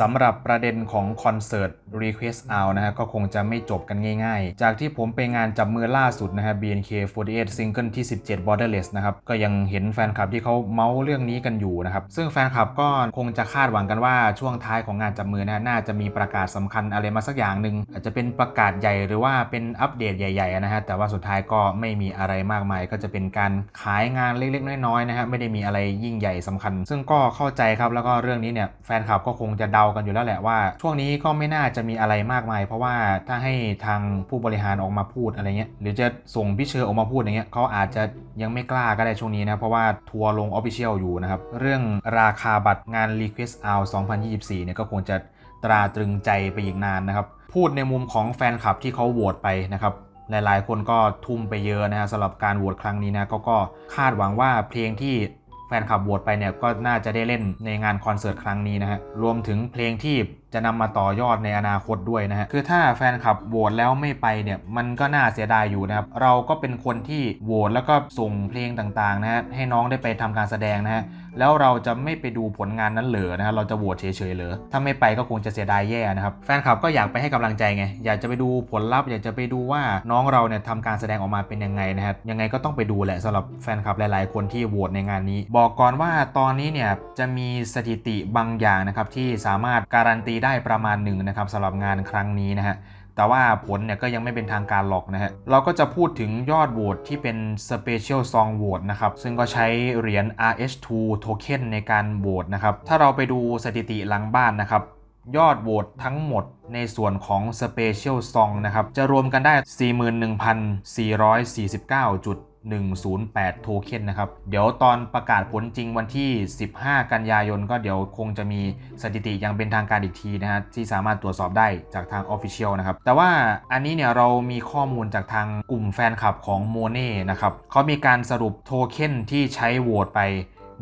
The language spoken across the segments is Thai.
สำหรับประเด็นของคอนเสิร์ต Request Out นะฮะก็คงจะไม่จบกันง่ายๆ จากที่ผมไปงานจับมือล่าสุดนะฮะ BNK48 ซิงเกิลที่ 17 Borderless นะครับ ก็ยังเห็นแฟนคลับที่เขาเมาส์เรื่องนี้กันอยู่นะครับ ซึ่งแฟนคลับก็คงจะคาดหวังกันว่าช่วงท้ายของงานจับมือนะน่าจะมีประกาศสำคัญอะไรมาสักอย่างหนึ่งอาจจะเป็นประกาศใหญ่หรือว่าเป็นอัปเดตใหญ่ๆนะฮะแต่ว่าสุดท้ายก็ไม่มีอะไรมากมาย ก็จะเป็นการขายงานเล็กๆ น้อยๆนะฮะไม่ได้มีอะไรยิ่งใหญ่สำคัญ ซึ่งก็เข้าใจครับแล้วก็เรื่องนี้เนี่ยแฟนคลับก็คงจะเดากันอยู่แล้วแหละว่า ช่วงนี้ก็ไม่น่าจะมีอะไรมากมาย เพราะว่าถ้าให้ทางผู้บริหารออกมาพูดอะไรเงี้ยหรือจะส่งพี่เชอร์ออกมาพูดอย่างเงี้ยเขาอาจจะยังไม่กล้าก็ได้ช่วงนี้นะเพราะว่าทัวร์ลงออฟฟิเชียลอยู่นะครับเรื่องราคาบัตรงาน Request Out 2024เนี่ยก็คงจะตราตรึงใจไปอีกนานนะครับพูดในมุมของแฟนคลับที่เขาโหวตไปนะครับหลายๆ คนก็ทุ่มไปเยอะนะฮะสำหรับการโหวตครั้งนี้นะก็ก็คาดหวังว่าเพลงที่ แฟนคลับโหวตไปเนี่ยก็น่าจะได้เล่นในงานคอนเสิร์ตครั้งนี้นะฮะรวมถึงเพลงที่จะนำมาต่อยอดในอนาคตด้วยนะฮะคือถ้าแฟนคลับโหวตแล้วไม่ไปเนี่ยมันก็น่าเสียดายอยู่นะครับเราก็เป็นคนที่โหวตแล้วก็ส่งเพลงต่างๆนะฮะให้น้องได้ไปทำการแสดงนะฮะแล้วเราจะไม่ไปดูผลงานนั้นเหรอนะฮะเราจะโหวตเฉยๆเหรอถ้าไม่ไปก็คงจะเสียดายแย่นะครับแฟนคลับก็อยากไปให้กำลังใจไงอยากจะไปดูผลลัพธ์อยากจะไปดูว่าน้องเราเนี่ยทำการแสดงออกมาเป็นยังไงนะฮะยังไงก็ต้องไปดูแหละสำหรับแฟนคลับหลาย ๆ คนที่โหวตในงานนี้ บอกก่อนว่าตอนนี้เนี่ยจะมีสถิติบางอย่างนะครับที่สามารถการันตีได้ประมาณหนึ่งนะครับสำหรับงานครั้งนี้นะฮะแต่ว่าผลเนี่ยก็ยังไม่เป็นทางการหรอกนะฮะ เราก็จะพูดถึงยอดโหวตที่เป็น Special Song Vote นะครับ ซึ่งก็ใช้เหรียญ RH2 Token ในการโหวตนะครับ ถ้าเราไปดูสถิติหลังบ้านนะครับ ยอดโหวตทั้งหมดในส่วนของ Special Song นะครับ จะรวมกันได้ 41,449. 108 โทเค็นนะครับ เดี๋ยวตอนประกาศผลจริงวันที่ 15 กันยายน ก็เดี๋ยวคงจะมีสถิติยังเป็นทางการอีกทีนะฮะที่สามารถตรวจสอบได้จากทาง Official นะครับ แต่ว่าอันนี้เนี่ยเรามีข้อมูลจากทางกลุ่มแฟนคลับของโมเน่นะครับเขามีการสรุปโทเค็นที่ใช้โหวตไป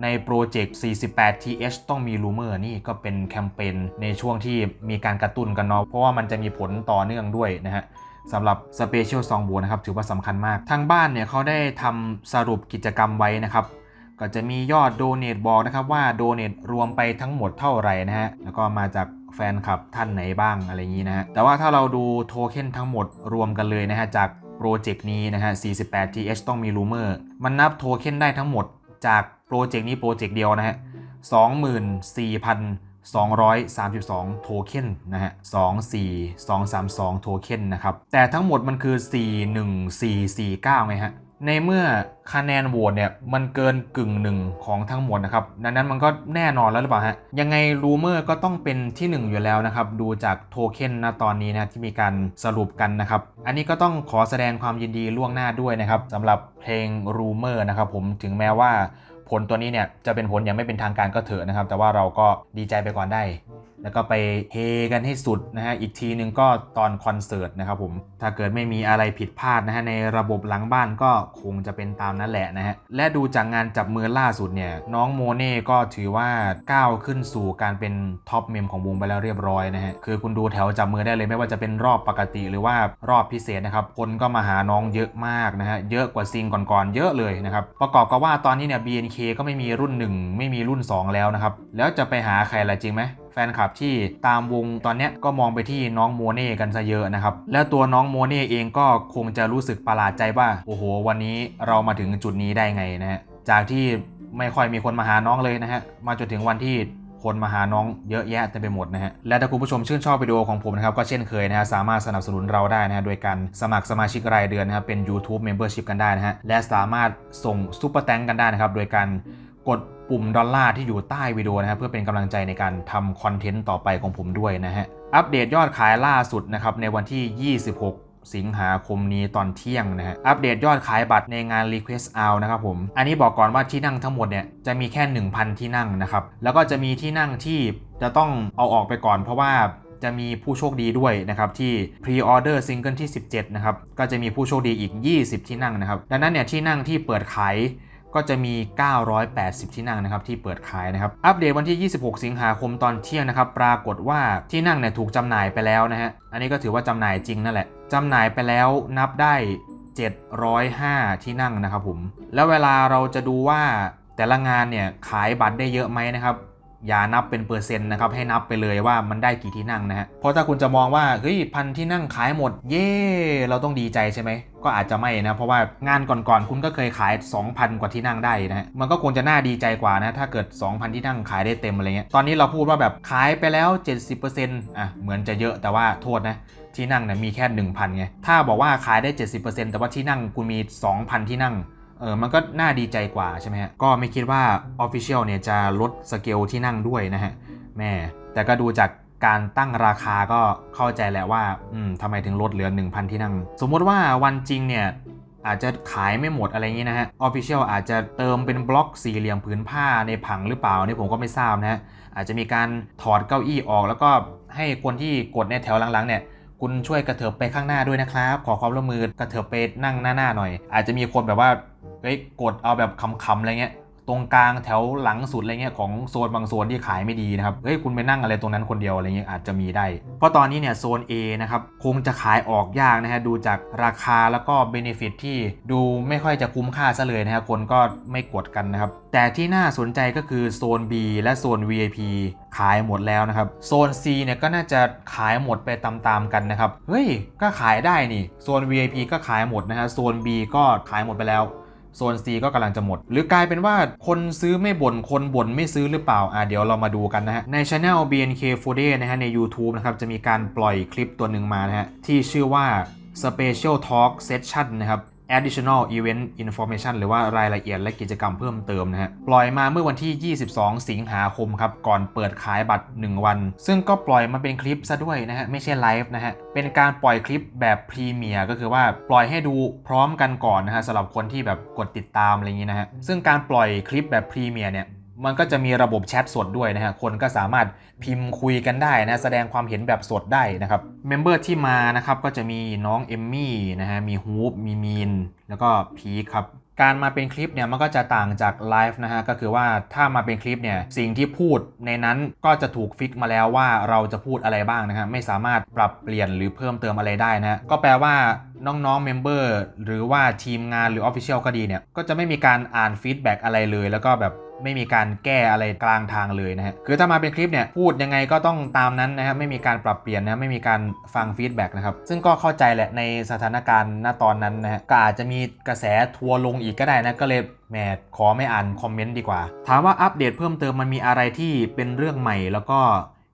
ในโปรเจกต์ 48 th ต้องมีรูเมอร์นี่ก็เป็นแคมเปญในช่วงที่มีการกระตุ้นกันเนาะเพราะว่ามันจะมีผลต่อเนื่องด้วยนะฮะ สำหรับ Special Song b o นะครับถือว่าสำคัญมาก ทางบ้านเนี่ยเขาได้ทำสรุปกิจกรรมไว้นะครับก็จะมียอดโดเน a บอกนะครับว่าโดเน a รวมไปทั้งหมดเท่าไหร่นะฮะแล้วก็มาจากแฟนคลับท่านไหนบ้างอะไรอย่างนี้นะฮะแต่ว่าถ้าเราดูโทเค็นทั้งหมดรวมกันเลยนะฮะจากโปรเจกต์นี้นะฮะ 48 th ต้องมีรูเมอร์มันนับโทเค็นได้ทั้งหมดจากโปรเจกต์นี้โปรเจกต์เดียวนะฮะ 232 โทเค็นนะฮะ 24232 โทเค็นนะครับ แต่ทั้งหมดมันคือ 41449 ไงฮะ ในเมื่อคะแนนโหวตเนี่ย มันเกินกึ่งหนึ่งของทั้งหมดนะครับ ดังนั้นมันก็แน่นอนแล้วหรือเปล่าฮะ ยังไงรูเมอร์ก็ต้องเป็นที่ 1 อยู่แล้วนะครับ ดูจากโทเค็นณตอนนี้นะที่มีการสรุปกันนะครับ อันนี้ก็ต้องขอแสดงความยินดีล่วงหน้าด้วยนะครับสำหรับเพลงรูเมอร์นะครับผม ถึงแม้ว่า ผลตัวนี้เนี่ยจะเป็นผลยังไม่เป็นทางการก็เถอะนะครับ แต่ว่าเราก็ดีใจไปก่อนได้ แล้วก็ไปเฮกันให้สุดนะฮะอีกทีหนึ่งก็ตอนคอนเสิร์ตนะครับผมถ้าเกิดไม่มีอะไรผิดพลาดนะฮะในระบบหลังบ้านก็คงจะเป็นตามนั้นแหละนะฮะและดูจากงานจับมือล่าสุดเนี่ยน้องโมเน่ก็ถือว่าก้าวขึ้นสู่การเป็นท็อปเมมของวงไปแล้วเรียบร้อยนะฮะคือคุณดูแถวจับมือได้เลยไม่ว่าจะเป็นรอบปกติหรือว่ารอบพิเศษนะครับคนก็มาหาน้องเยอะมากนะฮะเยอะกว่าซิงก่อนๆเยอะเลยนะครับประกอบกับว่าตอนนี้เนี่ย BNK ก็ไม่มีรุ่น 1 ไม่มีรุ่น 2 แล้วนะครับแล้วจะไปหาใครล่ะจริงไหม แฟนคลับที่ตามวงตอนนี้ก็มองไปที่น้องโมเน่กันซะเยอะนะครับแล้วตัวน้องโมเน่เองก็คงจะรู้สึกประหลาดใจว่าโอ้โห วันนี้เรามาถึงจุดนี้ได้ไงนะฮะจากที่ไม่ค่อยมีคนมาหาน้องเลยนะฮะมาจนถึงวันที่คนมาหาน้องเยอะแยะเต็มไปหมดนะฮะ และถ้าคุณผู้ชมชื่นชอบวิดีโอของผมนะครับ ก็เช่นเคยนะฮะ สามารถสนับสนุนเราได้นะฮะ โดยการสมัครสมาชิกรายเดือนนะครับเป็น YouTube Membership กันได้นะฮะ และสามารถส่งซุปเปอร์แตงกันได้นะครับ โดยการกด ปุ่มดอลลาร์ที่อยู่ใต้วิดีโอนะครับเพื่อเป็นกำลังใจในการทำคอนเทนต์ต่อไปของผมด้วยนะฮะ อัปเดตยอดขายล่าสุดนะครับในวันที่ 26สิงหาคมนี้ตอนเที่ยงนะฮะ อัปเดตยอดขายบัตรในงาน Request Out นะครับผม อันนี้บอกก่อนว่าที่นั่งทั้งหมดเนี่ยจะมีแค่ 1,000 ที่นั่งนะครับ แล้วก็จะมีที่นั่งที่จะต้องเอาออกไปก่อนเพราะว่าจะมีผู้โชคดีด้วยนะครับ ที่ Pre-order ซิงเกิลที่ 17 นะครับ ก็จะมีผู้โชคดีอีก 20 ที่นั่งนะครับ ดังนั้นเนี่ยที่นั่งที่เปิดขาย ก็จะมี 980 ที่นั่งนะครับที่เปิดขายนะครับ อัปเดตวันที่ 26 สิงหาคมตอนเที่ยงนะครับ ปรากฏว่าที่นั่งเนี่ยถูกจำหน่ายไปแล้วนะฮะ อันนี้ก็ถือว่าจำหน่ายจริงนั่นแหละจำหน่ายไปแล้วนับได้ 705 ที่นั่งนะครับผม แล้วเวลาเราจะดูว่าแต่ละงานเนี่ยขายบัตรได้เยอะไหมนะครับ อย่านับเป็นเปอร์เซ็นต์นะครับให้นับไปเลยว่ามันได้กี่ที่นั่งนะฮะเพราะถ้าคุณจะมองว่าเฮ้ยพันที่นั่งขายหมด เย่เราต้องดีใจใช่ไหมก็อาจจะไม่นะเพราะว่างานก่อนๆคุณก็เคยขาย 2,000 กว่าที่นั่งได้นะฮะมันก็คงจะน่าดีใจกว่านะถ้าเกิด 2,000 ที่นั่งขายได้เต็มอะไรเงี้ยตอนนี้เราพูดว่าแบบขายไปแล้ว 70%อะเหมือนจะเยอะแต่ว่าโทษนะที่นั่งเนี่ยมีแค่ 1,000ไงถ้าบอกว่าขายได้ 70%แต่ว่าที่นั่งคุณมี 2,000 ที่นั่ง เออมันก็น่าดีใจกว่าใช่ไหมฮะ ก็ไม่คิดว่า Official เนี่ยจะลดสเกลที่นั่งด้วยนะฮะแม่แต่ก็ดูจากการตั้งราคาก็เข้าใจแหละว่าอืมทำไมถึงลดเหลือ 1,000 ที่นั่ง สมมติว่าวันจริงเนี่ยอาจจะขายไม่หมดอะไรอย่างนี้นะฮะ Official อาจจะเติมเป็นบล็อกสี่เหลี่ยมผืนผ้าในผังหรือเปล่านี่ผมก็ไม่ทราบนะฮะ อาจจะมีการถอดเก้าอี้ออก แล้วก็ให้คนที่กดในแถวหลังๆเนี่ย คุณช่วยกระเถิบไปข้างหน้าด้วยนะครับ ขอความร่วมมือกระเถิบไปนั่งหน้าๆหน่อย อาจจะมีคนแบบว่า เฮ้ยกดเอาแบบคำๆอะไรเงี้ยตรงกลางแถวหลังสุดอะไรเงี้ยของโซนบางโซนที่ขายไม่ดีนะครับเฮ้ยคุณไปนั่งอะไรตรงนั้นคนเดียวอะไรเงี้ยอาจจะมีได้ เพราะตอนนี้เนี่ยโซน A นะครับคงจะขายออกยากนะฮะดูจากราคาแล้วก็เบนฟิตที่ดูไม่ค่อยจะคุ้มค่าซะเลยนะฮะคนก็ไม่กดกันนะครับแต่ที่น่าสนใจก็คือโซน B และโซน VIP ขายหมดแล้วนะครับโซน C เนี่ยก็น่าจะขายหมดไปตามๆกันนะครับเฮ้ยก็ขายได้นี่โซน VIP ก็ขายหมดนะฮะโซน B ก็ขายหมดไปแล้ว โซน C ก็กำลังจะหมด หรือกลายเป็นว่าคนซื้อไม่บ่นคนบ่นไม่ซื้อหรือเปล่าอะเดี๋ยวเรามาดูกันนะฮะใน Channel BNK f o o d a y นะฮะใน YouTube นะครับจะมีการปล่อยคลิปตัวหนึ่งมานะฮะที่ชื่อว่า Special Talk Session นะครับ additional event information หรือว่ารายละเอียดและกิจกรรมเพิ่มเติมนะฮะ ปล่อยมาเมื่อวันที่ 22 สิงหาคมครับ ก่อนเปิดขายบัตร 1 วัน ซึ่งก็ปล่อยมาเป็นคลิปซะด้วยนะฮะ ไม่ใช่ไลฟ์นะฮะ เป็นการปล่อยคลิปแบบพรีเมียร์ก็คือว่าปล่อยให้ดูพร้อมกันก่อนนะฮะสำหรับคนที่แบบกดติดตามอะไรอย่างนี้นะฮะ ซึ่งการปล่อยคลิปแบบพรีเมียร์เนี่ย มันก็จะมีระบบแชทสดด้วยนะฮะ คนก็สามารถพิมพ์คุยกันได้นะ แสดงความเห็นแบบสดได้นะครับ เมมเบอร์ที่มานะครับก็จะมีน้องเอมมี่นะฮะ มีฮูป มีมีน แล้วก็พีคครับ การมาเป็นคลิปเนี่ยมันก็จะต่างจากไลฟ์นะฮะ ก็คือว่าถ้ามาเป็นคลิปเนี่ยสิ่งที่พูดในนั้นก็จะถูกฟิกมาแล้วว่าเราจะพูดอะไรบ้างนะฮะ ไม่สามารถปรับเปลี่ยนหรือเพิ่มเติมอะไรได้นะฮะก็แปลว่าน้องๆเมมเบอร์หรือว่าทีมงานหรือ Official ก็ดีเนี่ย ก็จะไม่มีการอ่านฟีดแบ็กอะไรเลย แล้วก็แบบ ไม่มีการแก้อะไรกลางทางเลยนะฮะคือถ้ามาเป็นคลิปเนี่ยพูดยังไงก็ต้องตามนั้นนะครับไม่มีการปรับเปลี่ยนนะไม่มีการฟังฟีดแบ็กนะครับซึ่งก็เข้าใจแหละในสถานการณ์ณตอนนั้นนะฮะก็อาจจะมีกระแสทัวร์ลงอีกก็ได้นะก็เลยแหมขอไม่อ่านคอมเมนต์ดีกว่า ถามว่าอัปเดตเพิ่มเติมมันมีอะไรที่เป็นเรื่องใหม่แล้วก็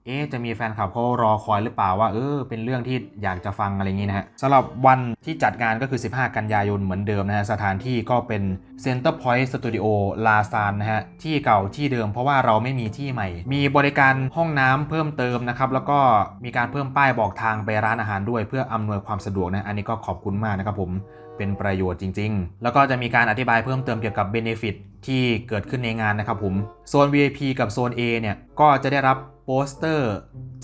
เอ๊จะมีแฟนคลับเขารอคอยหรือเปล่าว่าเออเป็นเรื่องที่อยากจะฟังอะไรอย่างนี้นะฮะสำหรับวันที่จัดงานก็คือ 15 กันยายนเหมือนเดิมนะฮะสถานที่ก็เป็น Center Point Studio ลาซานนะฮะที่เก่าที่เดิมเพราะว่าเราไม่มีที่ใหม่ มีบริการห้องน้ำเพิ่มเติมนะครับแล้วก็มีการเพิ่มป้ายบอกทางไปร้านอาหารด้วยเพื่ออำนวยความสะดวกนะอันนี้ก็ขอบคุณมากนะครับผมเป็นประโยชน์จริง ๆ แล้วก็จะมีการอธิบายเพิ่มเติมเกี่ยวกับ Benefit ที่เกิดขึ้นในงานนะครับผมโซน VIP กับโซน A เนี่ยก็จะได้รับ สเตอร์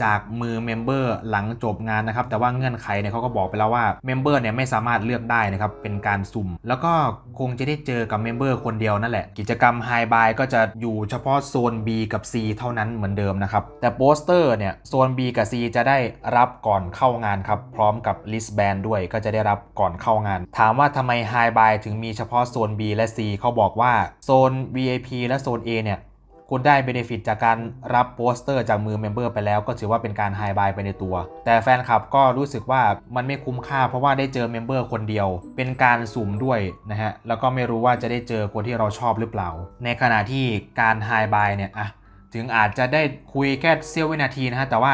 จากมือเมมเบอร์หลังจบงานนะครับ แต่ว่าเงื่อนไขเนี่ยเขาก็บอกไปแล้วว่าเมมเบอร์เนี่ยไม่สามารถเลือกได้นะครับ เป็นการสุ่ม แล้วก็คงจะได้เจอกับเมมเบอร์คนเดียวนั่นแหละ กิจกรรมไฮบายก็จะอยู่เฉพาะโซน B กับ C เท่านั้นเหมือนเดิมนะครับ แต่โปสเตอร์เนี่ยโซน B กับ C จะได้รับก่อนเข้างานครับ พร้อมกับลิสแบนด้วยก็จะได้รับก่อนเข้างาน ถามว่าทำไมไฮบายถึงมีเฉพาะโซน B และ C เขาบอกว่าโซน VIP และโซน A เนี่ย คุณได้เบนฟิตจากการรับโปสเตอร์จากมือเมมเบอร์ไปแล้วก็ถือว่าเป็นการไฮบายไปในตัว แต่แฟนคลับก็รู้สึกว่ามันไม่คุ้มค่าเพราะว่าได้เจอเมมเบอร์คนเดียว เป็นการสุ่มด้วยนะฮะ แล้วก็ไม่รู้ว่าจะได้เจอคนที่เราชอบหรือเปล่า ในขณะที่การไฮบายเนี่ยอะถึงอาจจะได้คุยแค่เสี้ยววินาทีนะฮะ แต่ว่า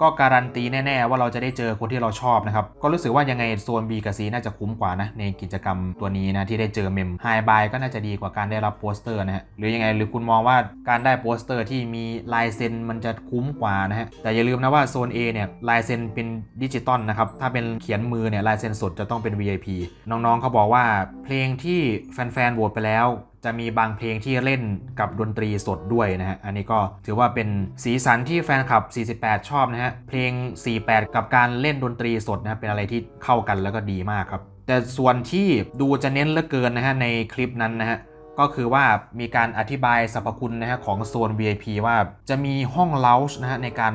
ก็การันตีแน่ๆ ว่าเราจะได้เจอคนที่เราชอบนะครับ ก็รู้สึกว่ายังไงโซน B กับ C น่าจะคุ้มกว่านะ ในกิจกรรมตัวนี้นะ ที่ได้เจอเมมไฮบายก็น่าจะดีกว่าการได้รับโปสเตอร์นะฮะหรือยังไงหรือคุณมองว่าการได้โปสเตอร์ที่มีลายเซ็นมันจะคุ้มกว่านะฮะแต่อย่าลืมนะว่าโซน A เนี่ยลายเซ็นเป็นดิจิตอลนะครับถ้าเป็นเขียนมือเนี่ยลายเซ็นสดจะต้องเป็น VIP น้องๆเขาบอกว่าเพลงที่แฟนๆโหวตไปแล้ว จะมีบางเพลงที่เล่นกับดนตรีสดด้วยนะฮะ อันนี้ก็ถือว่าเป็นสีสันที่แฟนคลับ 48 ชอบนะฮะ เพลง 48 กับการเล่นดนตรีสดนะฮะเป็นอะไรที่เข้ากันแล้วก็ดีมากครับ แต่ส่วนที่ดูจะเน้นเหลือเกินนะฮะในคลิปนั้นนะฮะก็คือว่ามีการอธิบายสรรพคุณนะฮะของโซน VIP ว่าจะมีห้องเลาส์นะฮะในการ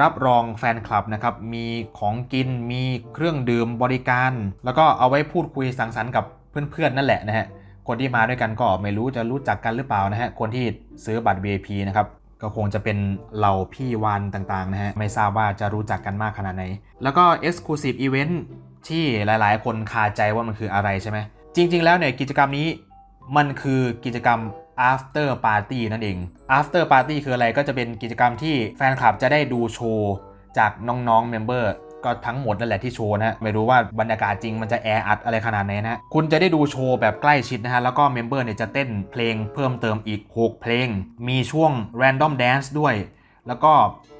รับรองแฟนคลับนะครับ มีของกิน มีเครื่องดื่มบริการ แล้วก็เอาไว้พูดคุยสังสรรค์กับเพื่อนๆ นั่นแหละนะฮะ คนที่มาด้วยกันก็ไม่รู้จะรู้จักกันหรือเปล่านะฮะ คนที่ซื้อบัตร VIP นะครับก็คงจะเป็นเหล่าพี่วานต่างๆนะฮะ ไม่ทราบว่าจะรู้จักกันมากขนาดไหน แล้วก็ Exclusive Event ที่หลายๆ คนคาใจว่ามันคืออะไรใช่ไหม จริง ๆ แล้วเนี่ย กิจกรรมนี้มันคือกิจกรรม after party นั่นเอง after party คืออะไรก็จะเป็นกิจกรรมที่แฟนคลับจะได้ดูโชว์จากน้องๆเมมเบอร์ ก็ทั้งหมดนั่นแหละที่โชว์นะฮะไม่รู้ว่าบรรยากาศจริงมันจะแออัดอะไรขนาดไหนนะฮะคุณจะได้ดูโชว์แบบใกล้ชิดนะฮะแล้วก็เมมเบอร์เนี่ยจะเต้นเพลงเพิ่มเติมอีก 6 เพลง มีช่วง random dance ด้วย แล้วก็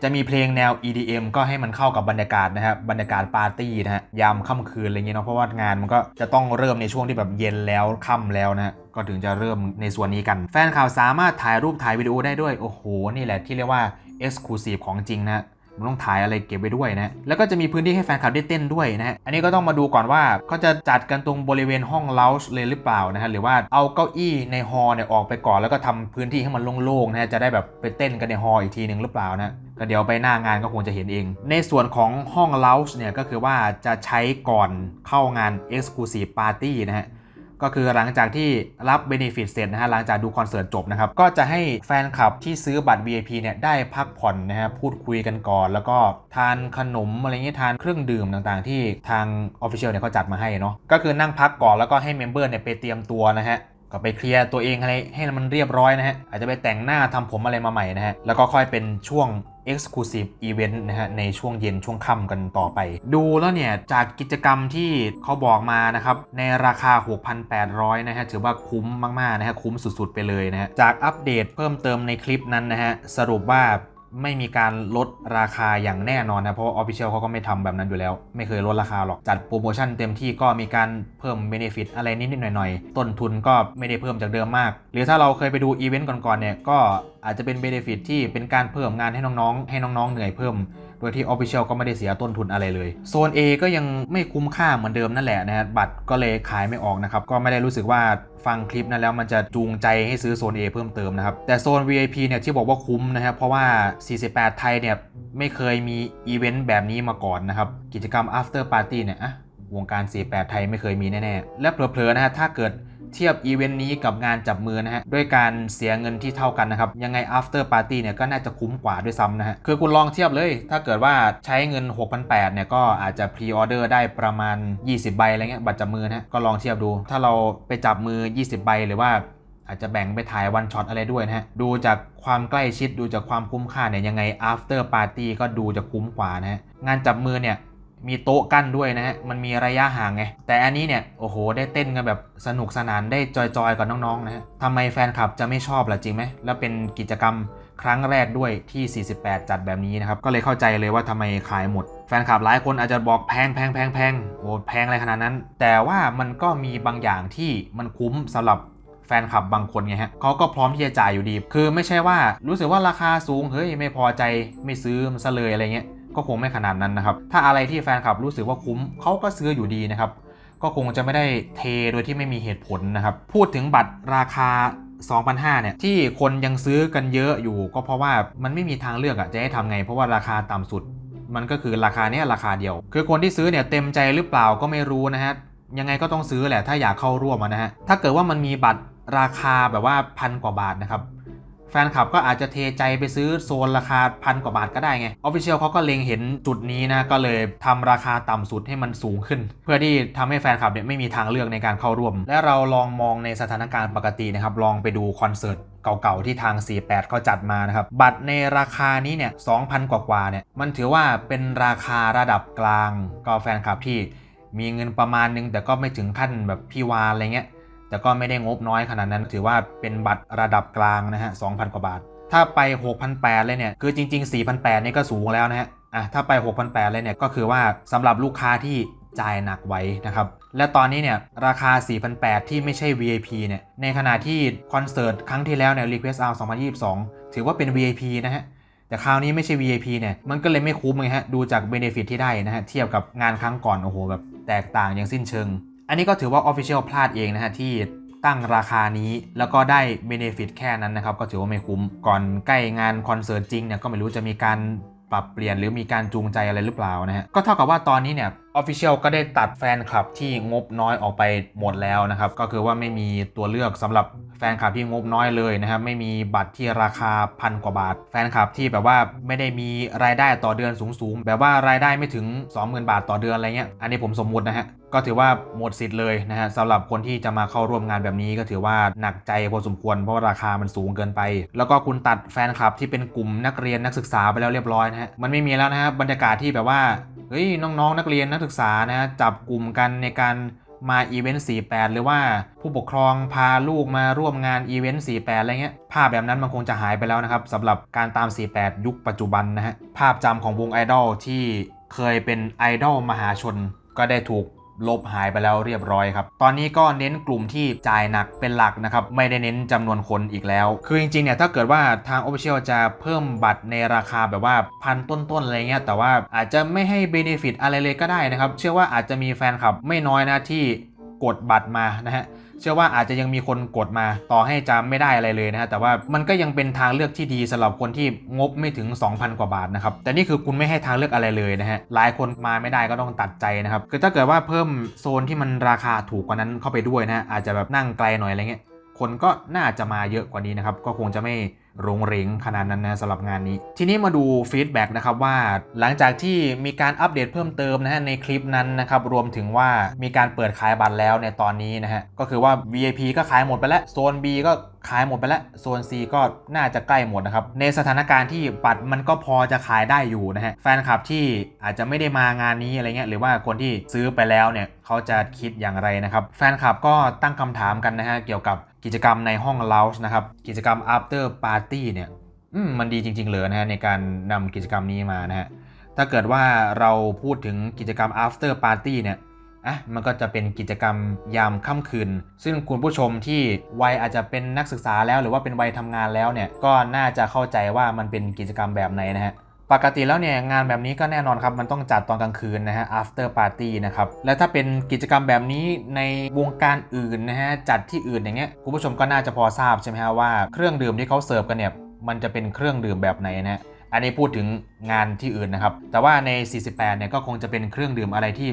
จะมีเพลงแนว EDM ก็ให้มันเข้ากับบรรยากาศนะครับบรรยากาศปาร์ตี้นะฮะยามค่ำคืนอะไรเงี้ยเนาะเพราะว่างานมันก็จะต้องเริ่มในช่วงที่แบบเย็นแล้วค่ำแล้วนะฮะก็ถึงจะเริ่มในส่วนนี้กัน แฟนข่าวสามารถถ่ายรูปถ่ายวิดีโอได้ด้วย โอ้โห นี่แหละที่เรียกว่า Exclusive ของจริงนะ มันต้องถ่ายอะไรเก็บไว้ด้วยนะ แล้วก็จะมีพื้นที่ให้แฟนคลับได้เต้นด้วยนะฮะอันนี้ก็ต้องมาดูก่อนว่าเขาจะจัดกันตรงบริเวณห้องเลาส์เลยหรือเปล่านะฮะ หรือว่าเอาเก้าอี้ในฮอลเนี่ยออกไปก่อนแล้วก็ทำพื้นที่ให้มันโล่งๆนะฮะจะได้แบบไปเต้นกันในฮอลอีกทีหนึ่งหรือเปล่านะก็เดี๋ยวไปหน้างานก็คงจะเห็นเอง ในส่วนของห้องเลาส์เนี่ยก็คือว่าจะใช้ก่อนเข้างาน Exclusive Party นะฮะ ก็คือหลังจากที่รับเบนฟิตเสร็จนะฮะหลังจากดูคอนเสิร์ตจบนะครับก็จะให้แฟนคลับที่ซื้อบัตร VIP เนี่ยได้พักผ่อนนะฮะพูดคุยกันก่อน แล้วก็ทานขนมอะไรเงี้ยทานเครื่องดื่มต่างๆ ที่ทางออฟฟิเชียลเนี่ยเขาจัดมาให้เนาะก็คือนั่งพักก่อนแล้วก็ให้เมมเบอร์เนี่ยไปเตรียมตัวนะฮะ ก็ไปเคลียร์ตัวเองให้ให้มันเรียบร้อยนะฮะ อาจจะไปแต่งหน้าทำผมอะไรมาใหม่นะฮะ แล้วก็ค่อยเป็นช่วง Exclusive Event นะฮะในช่วงเย็นช่วงค่ำกันต่อไป ดูแล้วเนี่ย จากกิจกรรมที่เขาบอกมานะครับ ในราคา 6,800 นะฮะ ถือว่าคุ้มมาก ๆ นะฮะ คุ้มสุด ๆ ไปเลยนะฮะ จากอัปเดตเพิ่มเติมในคลิปนั้นนะฮะ สรุปว่า ไม่มีการลดราคาอย่างแน่นอนนะ เพราะว่า Official เขาก็ไม่ทำแบบนั้นอยู่แล้ว ไม่เคยลดราคาหรอก จัดโปรโมชั่นเต็มที่ก็มีการเพิ่มเบนฟิตอะไรนิดๆหน่อยๆ ต้นทุนก็ไม่ได้เพิ่มจากเดิมมาก หรือถ้าเราเคยไปดูอีเวนต์ก่อนๆเนี่ยก็ อาจจะเป็นเบเนฟิตที่เป็นการเพิ่มงานให้น้องๆ ให้น้องๆ เหนื่อยเพิ่ม โดยที่ Official ก็ไม่ได้เสียต้นทุนอะไรเลย โซน A ก็ยังไม่คุ้มค่าเหมือนเดิมนั่นแหละนะฮะบัตรก็เลยขายไม่ออกนะครับ ก็ไม่ได้รู้สึกว่าฟังคลิปนั้นแล้วมันจะจูงใจให้ซื้อโซน A เพิ่มเติมนะครับ แต่โซน VIP เนี่ยที่บอกว่าคุ้มนะครับ เพราะว่า 48 ไทยเนี่ยไม่เคยมีอีเวนต์แบบนี้มาก่อนนะครับ กิจกรรม after party เนี่ยอะวงการ 48 ไทยไม่เคยมีแน่ๆ และเผลอๆนะฮะถ้าเกิด เทียบอีเวนต์นี้กับงานจับมือนะฮะด้วยการเสียเงินที่เท่ากันนะครับ ยังไง after party เนี่ยก็น่าจะคุ้มกว่าด้วยซ้ำนะฮะคือคุณลองเทียบเลย ถ้าเกิดว่าใช้เงิน 6,800เนี่ยก็อาจจะพรีออเดอร์ได้ประมาณ 20 ใบอะไรเงี้ยบัตรจับมือนะฮะก็ลองเทียบดู ถ้าเราไปจับมือ 20 ใบหรือว่าอาจจะแบ่งไปถ่ายวันช็อตอะไรด้วยนะฮะ ดูจากความใกล้ชิดดูจากความคุ้มค่าเนี่ยยังไง after party ก็ดูจะคุ้มกว่านะฮะ งานจับมือเนี่ย มีโต๊ะกั้นด้วยนะฮะ มันมีระยะห่างไง แต่อันนี้เนี่ย โอ้โห ได้เต้นกันแบบสนุกสนานได้จอยๆ กับน้องๆ นะฮะทำไมแฟนคลับจะไม่ชอบล่ะจริงไหม แล้วเป็นกิจกรรมครั้งแรกด้วยที่ 48 จัดแบบนี้นะครับ ก็เลยเข้าใจเลยว่าทำไมขายหมด แฟนคลับหลายคนอาจจะบอกแพงแพงแพงแพงโอ้แพงอะไรขนาดนั้น แต่ว่ามันก็มีบางอย่างที่มันคุ้มสำหรับแฟนคลับบางคนไงฮะเขาก็พร้อมที่จะจ่ายอยู่ดี คือไม่ใช่ว่ารู้สึกว่าราคาสูง เฮ้ย ไม่พอใจไม่ซื้อมันซะเลยอะไรเงี้ย ก็คงไม่ขนาดนั้นนะครับ ถ้าอะไรที่แฟนคลับรู้สึกว่าคุ้มเขาก็ซื้ออยู่ดีนะครับ ก็คงจะไม่ได้เทโดยที่ไม่มีเหตุผลนะครับ พูดถึงบัตรราคา2,500เนี่ยที่คนยังซื้อกันเยอะอยู่ ก็เพราะว่ามันไม่มีทางเลือกอะจะให้ทำไง เพราะว่าราคาต่ำสุด มันก็คือราคาเนี้ยราคาเดียว คือคนที่ซื้อเนี่ยเต็มใจหรือเปล่าก็ไม่รู้นะฮะยังไงก็ต้องซื้อแหละถ้าอยากเข้าร่วมนะฮะถ้าเกิดว่ามันมีบัตรราคาแบบว่าพันกว่าบาทนะครับ ฟนคลับก็อาจจะเทใจไปซื้อโซนราคาพันกว่าบาทก็ได้ไง Official เขาก็เล็งเห็นจุดนี้นะก็เลยทำราคาต่ำสุดให้มันสูงขึ้น เพื่อที่ทำให้แฟนคลับเนี่ยไม่มีทางเลือกในการเข้าร่วม และเราลองมองในสถานการณ์ปกตินะครับลองไปดูคอนเสิร์ตเก่าๆ ที่ทาง 48 เขาจัดมานะครับ บัตรในราคานี้เนี่ย 2,000 กว่าๆ เนี่ย มันถือว่าเป็นราคาระดับกลาง ก็แฟนคลับที่มีเงินประมาณนึง แต่ก็ไม่ถึงขั้นแบบพี่วานอะไรเงี้ย แต่ก็ไม่ได้งบน้อยขนาดนั้น ถือว่าเป็นบัตรระดับกลางนะฮะ2,000 กว่าบาท ถ้าไป 6,800 เลยเนี่ย คือจริง ๆ 4,800 นี่ก็สูงแล้วนะฮะ อะ ถ้าไป 6,800 เลยเนี่ย ก็คือว่าสำหรับลูกค้าที่จ่ายหนักไว้นะครับ และตอนนี้เนี่ยราคา 4,800 ที่ไม่ใช่ VIP เนี่ย ในขณะที่คอนเสิร์ตครั้งที่แล้วเนี่ย Request Out 2022 ถือว่าเป็น VIP นะฮะแต่คราวนี้ไม่ใช่ VIP เนี่ย มันก็เลยไม่คุ้มไงฮะ ดูจาก Benefit ที่ได้นะฮะ เทียบกับงานครั้งก่อน โอ้โห แบบแตกต่างอย่างสิ้นเชิง อันนี้ก็ถือว่า Official พลาดเองนะฮะที่ตั้งราคานี้แล้วก็ได้ Benefit แค่นั้นนะครับ ก็ถือว่าไม่คุ้มก่อนใกล้งานคอนเสิร์ตจริงเนี่ยก็ไม่รู้จะมีการปรับเปลี่ยนหรือมีการจูงใจอะไรหรือเปล่านะฮะก็เท่ากับว่าตอนนี้เนี่ย Official ก็ได้ตัดแฟนคลับที่งบน้อยออกไปหมดแล้วนะครับ ก็คือว่าไม่มีตัวเลือกสำหรับแฟนคลับที่งบน้อยเลยนะครับ ไม่มีบัตรที่ราคาพันกว่าบาท แฟนคลับที่แบบว่าไม่ได้มีรายได้ต่อเดือนสูงๆ แบบว่ารายได้ไม่ถึง 20,000 บาทต่อเดือนอะไรเงี้ย อันนี้ผมสมมุตินะฮะ ก็ถือว่าหมดสิทธิ์เลยนะฮะสำหรับคนที่จะมาเข้าร่วมงานแบบนี้ก็ถือว่าหนักใจพอสมควรเพราะว่าราคามันสูงเกินไป แล้วก็คุณตัดแฟนคลับที่เป็นกลุ่มนักเรียนนักศึกษาไปแล้วเรียบร้อยนะฮะ มันไม่มีแล้วนะฮะบรรยากาศที่แบบว่า เฮ้ยน้องๆนักเรียนนักศึกษานะฮะจับกลุ่มกันในการมาอีเวนต์48 หรือว่าผู้ปกครองพาลูกมาร่วมงานอีเวนต์48 อะไรเงี้ย ภาพแบบนั้นมันคงจะหายไปแล้วนะครับสำหรับการตาม 48 ยุคปัจจุบันนะฮะ ภาพจำของวงไอดอลที่เคยเป็นไอดอลมหาชน ก็ได้ถูก ลบหายไปแล้วเรียบร้อยครับ ตอนนี้ก็เน้นกลุ่มที่จ่ายหนักเป็นหลักนะครับ ไม่ได้เน้นจำนวนคนอีกแล้ว คือจริงๆเนี่ยถ้าเกิดว่าทาง Official จะเพิ่มบัตรในราคาแบบว่าพันต้นๆอะไรเงี้ยแต่ว่าอาจจะไม่ให้เบนฟิตอะไรเลยก็ได้นะครับ เชื่อว่าอาจจะมีแฟนคลับไม่น้อยนะที่กดบัตรมานะฮะ เชื่อว่าอาจจะยังมีคนกดมาต่อให้จำไม่ได้อะไรเลยนะฮะแต่ว่ามันก็ยังเป็นทางเลือกที่ดีสำหรับคนที่งบไม่ถึง 2,000 กว่าบาทนะครับแต่นี่คือคุณไม่ให้ทางเลือกอะไรเลยนะฮะหลายคนมาไม่ได้ก็ต้องตัดใจนะครับคือถ้าเกิดว่าเพิ่มโซนที่มันราคาถูกกว่านั้นเข้าไปด้วยนะฮะอาจจะแบบนั่งไกลหน่อยอะไรเงี้ยคนก็น่าจะมาเยอะกว่านี้นะครับก็คงจะไม่ รงเรงขนาดนั้นนะสำหรับงานนี้ ทีนี้มาดูฟีดแบ็กนะครับว่าหลังจากที่มีการอัปเดตเพิ่มเติมนะฮะในคลิปนั้นนะครับรวมถึงว่ามีการเปิดขายบัตรแล้วในตอนนี้นะฮะก็คือว่า VIP ก็ขายหมดไปแล้วโซน B ก็ ขายหมดไปแล้วโซน C ก็น่าจะใกล้หมดนะครับ ในสถานการณ์ที่บัตรมันก็พอจะขายได้อยู่นะฮะ แฟนคลับที่อาจจะไม่ได้มางานนี้อะไรเงี้ยหรือว่าคนที่ซื้อไปแล้วเนี่ยเขาจะคิดอย่างไรนะครับ แฟนคลับก็ตั้งคำถามกันนะฮะเกี่ยวกับกิจกรรมในห้อง lounge นะครับ กิจกรรม after party เนี่ยมมันดีจริง ๆ เลยนะฮะในการนำกิจกรรมนี้มานะฮะถ้าเกิดว่าเราพูดถึงกิจกรรม after party เนี่ย อะมันก็จะเป็นกิจกรรมยามค่ำคืน ซึ่งคุณผู้ชมที่วัยอาจจะเป็นนักศึกษาแล้วหรือว่าเป็นวัยทำงานแล้วเนี่ยก็น่าจะเข้าใจว่ามันเป็นกิจกรรมแบบไหนนะฮะปกติแล้วเนี่ยงานแบบนี้ก็แน่นอนครับ มันต้องจัดตอนกลางคืนนะฮะ after party นะครับ และถ้าเป็นกิจกรรมแบบนี้ในวงการอื่นนะฮะ จัดที่อื่นอย่างเงี้ยคุณผู้ชมก็น่าจะพอทราบใช่ไหมฮะว่าเครื่องดื่มที่เขาเสิร์ฟกันเนี่ยมันจะเป็นเครื่องดื่มแบบไหนนะฮะอันนี้พูดถึงงานที่อื่นนะครับ แต่ว่าใน 48 เนี่ยก็คงจะเป็นเครื่องดื่มอะไรที่